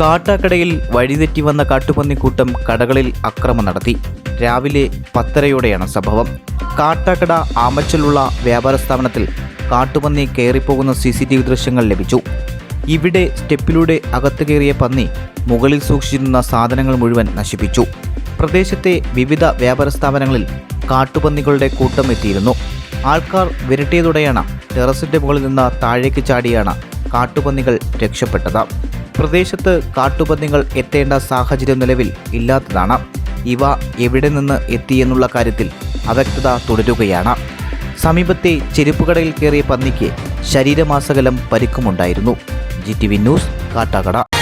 കാട്ടാക്കടയിൽ വഴിതെറ്റി വന്ന കാട്ടുപന്നിക്കൂട്ടം കടകളിൽ അക്രമം നടത്തി. രാവിലെ പത്തരയോടെയാണ് സംഭവം. കാട്ടാക്കട ആമച്ചലുള്ള വ്യാപാര സ്ഥാപനത്തിൽ കാട്ടുപന്നി കയറിപ്പോകുന്ന സി സി ടി വി ദൃശ്യങ്ങൾ ലഭിച്ചു. ഇവിടെ സ്റ്റെപ്പിലൂടെ അകത്തു കയറിയ പന്നി മുകളിൽ സൂക്ഷിച്ചിരുന്ന സാധനങ്ങൾ മുഴുവൻ നശിപ്പിച്ചു. പ്രദേശത്തെ വിവിധ വ്യാപാര സ്ഥാപനങ്ങളിൽ കാട്ടുപന്നികളുടെ കൂട്ടം എത്തിയിരുന്നു. ആൾക്കാർ വിരട്ടിയതോടെയാണ് ടെറസിന്റെ മുകളിൽ നിന്ന് താഴേക്ക് ചാടിയാണ് കാട്ടുപന്നികൾ രക്ഷപ്പെട്ടത്. പ്രദേശത്ത് കാട്ടുപന്നികൾ എത്തേണ്ട സാഹചര്യം നിലവിൽ ഇല്ലാത്തതാണ്. ഇവ എവിടെ നിന്ന് എത്തിയെന്നുള്ള കാര്യത്തിൽ അവ്യക്തത തുടരുകയാണ്. സമീപത്തെ ചെരുപ്പുകടയിൽ കയറിയ പന്നിക്ക് ശരീരമാസകലം പരിക്കുമുണ്ടായിരുന്നു. G T V news Kattakada.